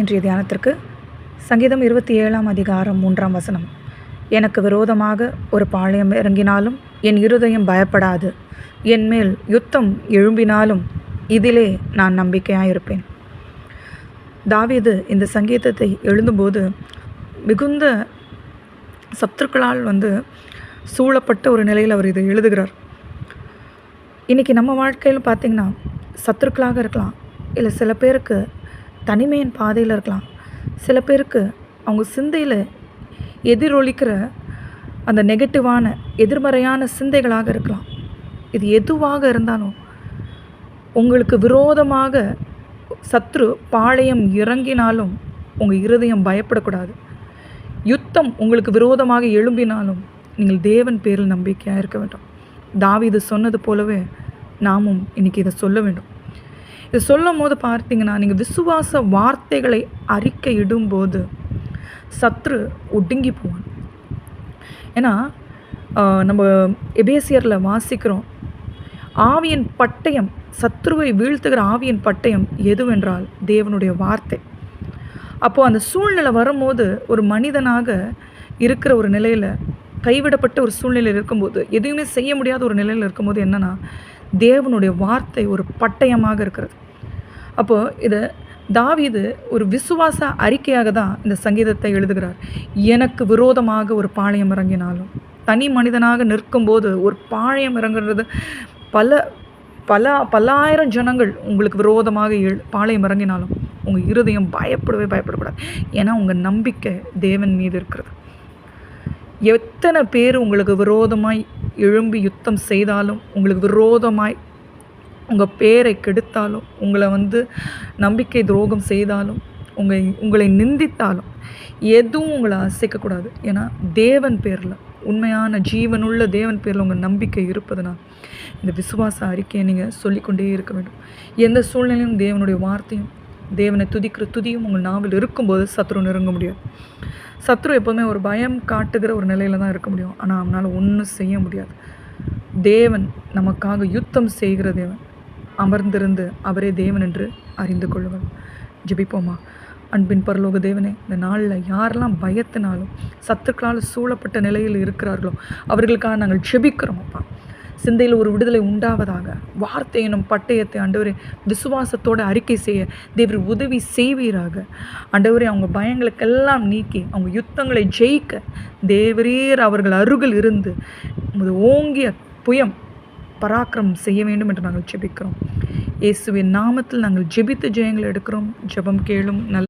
இன்றைய தியானத்திற்கு சங்கீதம் இருபத்தி ஏழாம் அதிகாரம் மூன்றாம் வசனம். எனக்கு விரோதமாக ஒரு பாளையம் இறங்கினாலும் என் இருதயம் பயப்படாது. என் மேல் யுத்தம் எழும்பினாலும் இதிலே நான் நம்பிக்கையாக இருப்பேன் தாவீது இந்த சங்கீதத்தை எழுதும்போது மிகுந்த சத்துருக்களால் வந்து சூழப்பட்ட ஒரு நிலையில் அவர் இதை எழுதுகிறார். இன்றைக்கி நம்ம வாழ்க்கையில் பார்த்திங்கன்னா சத்துருக்களாக இருக்கலாம் இல்லை சில பேருக்கு தனிமையின் பாதையில் இருக்கலாம். சில பேருக்கு அவங்க சிந்தையில் எதிரொலிக்கிற அந்த நெகட்டிவான எதிர்மறையான சிந்தைகளாக இருக்கலாம். இது எதுவாக இருந்தாலும் உங்களுக்கு விரோதமாக சத்ரு பாளையம் இறங்கினாலும் உங்கள் இருதயம் பயப்படக்கூடாது. யுத்தம் உங்களுக்கு விரோதமாக எழும்பினாலும் நீங்கள் தேவன் பேரில் நம்பிக்கையாக இருக்க வேண்டும். தாவி இது சொன்னது போலவே நாமும் இன்றைக்கி இதை சொல்ல வேண்டும். இது சொல்லும் போது பார்த்தீங்கன்னா நீங்கள் விசுவாச வார்த்தைகளை அறிக்கை இடும்போது சத்ரு ஒடுங்கி போவான். ஏன்னா நம்ம எபேசியரில் வாசிக்கிறோம் ஆவியின் பட்டயம் சத்ருவை வீழ்த்துகிற ஆவியின் பட்டயம் எதுவென்றால் தேவனுடைய வார்த்தை. அப்போது அந்த சூழ்நிலை வரும்போது ஒரு மனிதனாக இருக்கிற ஒரு நிலையில் கைவிடப்பட்ட ஒரு சூழ்நிலையில் இருக்கும்போது எதுவுமே செய்ய முடியாத ஒரு நிலையில் இருக்கும்போது என்னன்னா தேவனுடைய வார்த்தை ஒரு பட்டயமாக இருக்கிறது. அப்போது இதை தாவீது ஒரு விசுவாச அறிக்கையாக தான் இந்த சங்கீதத்தை எழுதுகிறார். எனக்கு விரோதமாக ஒரு பாளையம் இறங்கினாலும் தனி மனிதனாக நிற்கும்போது ஒரு பாளையம் இறங்குறது பல பல பல்லாயிரம் ஜனங்கள் உங்களுக்கு விரோதமாக எழு பாளையம் இறங்கினாலும் உங்கள் இருதயம் பயப்படவே பயப்படக்கூடாது. ஏன்னா உங்கள் நம்பிக்கை தேவன் மீது இருக்கிறது. எத்தனை பேர் உங்களுக்கு விரோதமாய் எழும்பி யுத்தம் செய்தாலும் உங்களுக்கு விரோதமாய் உங்கள் பேரை கெடுத்தாலும் உங்களை வந்து நம்பிக்கை துரோகம் செய்தாலும் உங்கள் உங்களை நிந்தித்தாலும் எதுவும் உங்களை அசைக்கக்கூடாது ஏன்னா தேவன் பேரில் உண்மையான ஜீவனுள்ள தேவன் பேரில் உங்கள் நம்பிக்கை இருப்பதனால். இந்த விசுவாச அறிக்கையை நீங்கள் சொல்லிக்கொண்டே இருக்க வேண்டும். எந்த சூழ்நிலையும் தேவனுடைய வார்த்தையும் தேவனை துதிக்கிற துதியும் உங்கள் நாவில் இருக்கும்போது சத்ரு நெருங்க முடியாது சத்ரு எப்போவுமே ஒரு பயம் காட்டுகிற ஒரு நிலையில தான் இருக்க முடியும். ஆனால் அவனால் ஒன்றும் செய்ய முடியாது. தேவன் நமக்காக யுத்தம் செய்கிற தேவன். அமர்ந்திருந்து அவரே தேவன் என்று அறிந்து கொள்ளுங்கள். ஜெபிப்போமா? அன்பின் பரலோக தேவனே இந்த நாளில் யாரெல்லாம் பயத்தினாலும் சத்துக்களால் சூழப்பட்ட நிலையில் இருக்கிறார்களோ அவர்களுக்காக நாங்கள் ஜெபிக்கிறோம் அப்பா. சிந்தையில் ஒரு விடுதலை உண்டாவதாக. வார்த்தை எனும் பட்டயத்தை ஆண்டவரே விசுவாசத்தோடு அறிக்கை செய்ய தேவர் உதவி செய்வீராக. ஆண்டவரே அவங்க பயங்களுக்கெல்லாம் நீக்கி அவங்க யுத்தங்களை ஜெயிக்க தேவரீர் அவர்கள் அருகில் இருந்து ஓங்கிய புயம் பராக்கிரமம் செய்ய வேண்டும் என்று நாங்கள் ஜெபிக்கிறோம். இயேசுவின் நாமத்தில் நாங்கள் ஜெபித்து ஜெயங்கள் எடுக்கிறோம். ஜெபம் கேளும். நல்ல